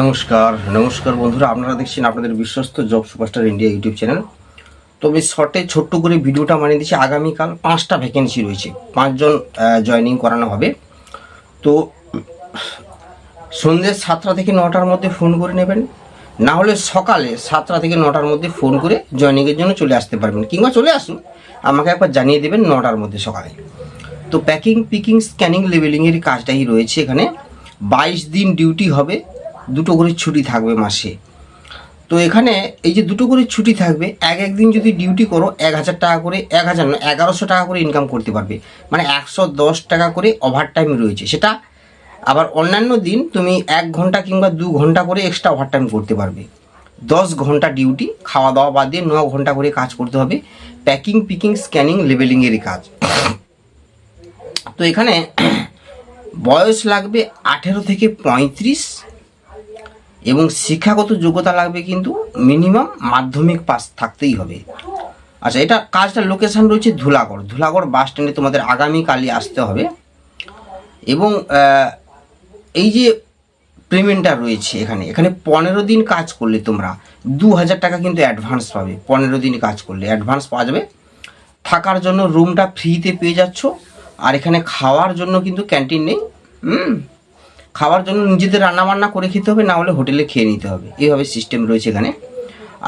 নমস্কার নমস্কার বন্ধুরা, আপনারা দেখছেন আপনাদের বিশ্বস্ত job superstar India YouTube channel. তো আমি শর্টে ছোট্ট করে ভিডিওটা বানিয়ে দিচ্ছি। আগামীকাল পাঁচটা ভ্যাকেন্সি রয়েছে, পাঁচজন জয়েনিং করানো হবে। তো সন্ধ্যে সাতটা থেকে নটার মধ্যে ফোন করে নেবেন। না হলে সকালে সাতটা থেকে নটার মধ্যে ফোন করে জয়েনিংয়ের জন্য চলে আসতে পারবেন। কিংবা চলে আসুন, আমাকে একবার জানিয়ে দেবেন নটার মধ্যে সকালে। তো প্যাকিং পিকিং স্ক্যানিং লেবেলিংয়ের কাজটাই রয়েছে এখানে। বাইশ দিন ডিউটি হবে দুটো করে ছুটি থাকবে মাসে। তো এখানে এই যে দুটো করে ছুটি থাকবে, এক একদিন যদি ডিউটি করো, এক হাজার টাকা করে, এক হাজার নয়, এগারোশো টাকা করে ইনকাম করতে পারবে। মানে একশো দশ টাকা করে ওভার টাইম রয়েছে। সেটা আবার অন্যান্য দিন তুমি এক ঘণ্টা কিংবা দু ঘণ্টা করে এক্সট্রা ওভার টাইম করতে পারবে। দশ ঘণ্টা ডিউটি খাওয়া দাওয়া বাদ দিয়ে ন ঘণ্টা করে কাজ করতে হবে। প্যাকিং পিকিং স্ক্যানিং লেবেলিংয়েরই কাজ। তো এখানে বয়স লাগবে আঠেরো থেকে পঁয়ত্রিশ। এবং শিক্ষাগত যোগ্যতা লাগবে কিন্তু মিনিমাম মাধ্যমিক পাস থাকতেই হবে। আচ্ছা এটা কাজটা লোকেশন রয়েছে ধুলাগড়। ধুলাগড় বাস স্ট্যান্ডে তোমাদের আগামীকালই আসতে হবে। এবং এই যে পেমেন্টটা রয়েছে এখানে এখানে পনেরো দিন কাজ করলে তোমরা দু হাজার টাকা কিন্তু অ্যাডভান্স পাবে। পনেরো দিন কাজ করলে অ্যাডভান্স পাওয়া যাবে। থাকার জন্য রুমটা ফ্রিতে পেয়ে যাচ্ছ। আর এখানে খাওয়ার জন্য কিন্তু ক্যান্টিন নেই। হুম? খাওয়ার জন্য নিজেদের রান্নাবান্না করে খেতে হবে, না হলে হোটেলে খেয়ে নিতে হবে। এইভাবে সিস্টেম রয়েছে এখানে।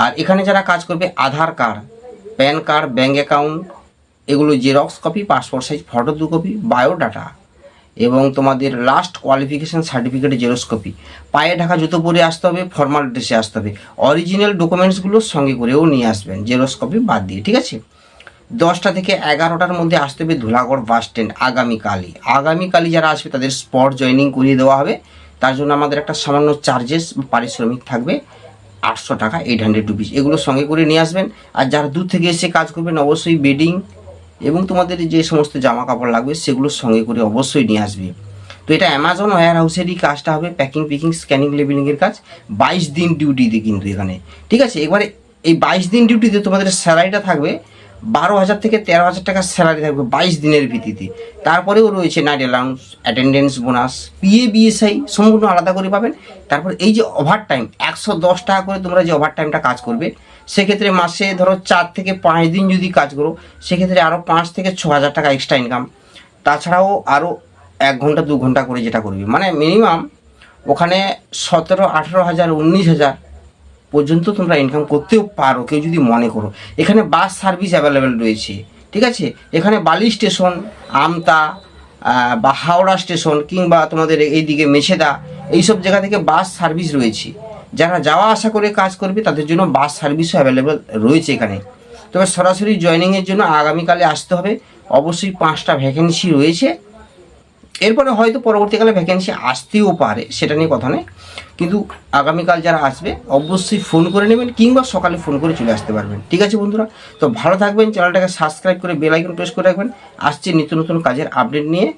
আর এখানে যারা কাজ করবে, Aadhaar card, PAN card bank account এগুলো xerox copy passport size photo দু কপি বায়োডাটা এবং তোমাদের লাস্ট কোয়ালিফিকেশান সার্টিফিকেটের জেরক্স কপি পায়ে ঢাকা জুতো পরে আসতে হবে ফর্মাল ড্রেসে আসতে হবে। অরিজিনাল ডকুমেন্টসগুলো সঙ্গে করেও নিয়ে আসবেন জেরক্স কপি বাদ দিয়ে, ঠিক আছে? দশটা থেকে এগারোটার মধ্যে আসতে হবে ধুলাগড় বাস স্ট্যান্ড আগামীকালই। আগামীকালই যারা আসবে, তাদের স্পট জয়েনিং করিয়ে দেওয়া হবে। তার জন্য আমাদের একটা সামান্য চার্জেস পারিশ্রমিক থাকবে আটশো টাকা এইট হান্ড্রেড রুপিস এগুলো সঙ্গে করে নিয়ে আসবেন। আর যারা দূর থেকে এসে কাজ করবেন, অবশ্যই বেডিং এবং তোমাদের যে সমস্ত জামা কাপড় লাগবে, সেগুলো সঙ্গে করে অবশ্যই নিয়ে আসবে। তো এটা অ্যামাজন ওয়্যার হাউসেরই কাজটা হবে প্যাকিং পিকিং স্ক্যানিং লেবেলিংয়ের কাজ। বাইশ দিন ডিউটিতে কিন্তু এখানে। ঠিক আছে? এবারে এই বাইশ দিন ডিউটিতে তোমাদের স্যালারিটা থাকবে বারো হাজার থেকে তেরো হাজার টাকার স্যালারি থাকবে বাইশ দিনের ভিত্তিতে। তারপরেও রয়েছে night allowance attendance bonus PA BSI সম্পূর্ণ আলাদা করে পাবেন। তারপর এই যে ওভার টাইম একশো দশ টাকা করে তোমরা যে ওভার টাইমটা কাজ করবে, সেক্ষেত্রে মাসে ধরো চার থেকে পাঁচ দিন যদি কাজ করো, সেক্ষেত্রে আরও পাঁচ থেকে ছ হাজার টাকা এক্সট্রা ইনকাম তাছাড়াও আরও এক ঘণ্টা, দু ঘণ্টা করে যেটা করবে। মানে মিনিমাম ওখানে সতেরো, আঠেরো হাজার, উনিশ হাজার পর্যন্ত তোমরা ইনকাম করতেও পারো, কেউ যদি মনে করো। এখানে বাস সার্ভিস অ্যাভেলেবেল রয়েছে, ঠিক আছে? এখানে বালি স্টেশন আমতা বা হাওড়া স্টেশন কিংবা তোমাদের এইদিকে মেছেদা, এইসব জায়গা থেকে বাস সার্ভিস রয়েছে। যারা যাওয়া আসা করে কাজ করবে, তাদের জন্য বাস সার্ভিসও অ্যাভেলেবেল রয়েছে এখানে। তবে সরাসরি জয়েনিংয়ের জন্য আগামীকালে আসতে হবে। অবশ্যই পাঁচটা ভ্যাকেন্সি রয়েছে। এরপরে হয়তো পরবর্তীকালে ভ্যাকেন্সি আসতেও পারে, সেটা নিয়ে কথা নেই কিন্তু আগামীকাল যারা আসবে, অবশ্যই ফোন করে নেবেন কিংবা সকালে ফোন করে চলে আসতে পারবেন। ঠিক আছে বন্ধুরা? তো ভালো থাকবেন, চ্যানেলটাকে সাবস্ক্রাইব করে বেল আইকন প্রেস করে রাখবেন। আসছে নিত্য নতুন কাজের আপডেট নিয়ে।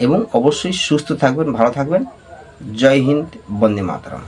এবং অবশ্যই সুস্থ থাকবেন, ভালো থাকবেন। জয় হিন্দ, বন্দে মাতরম।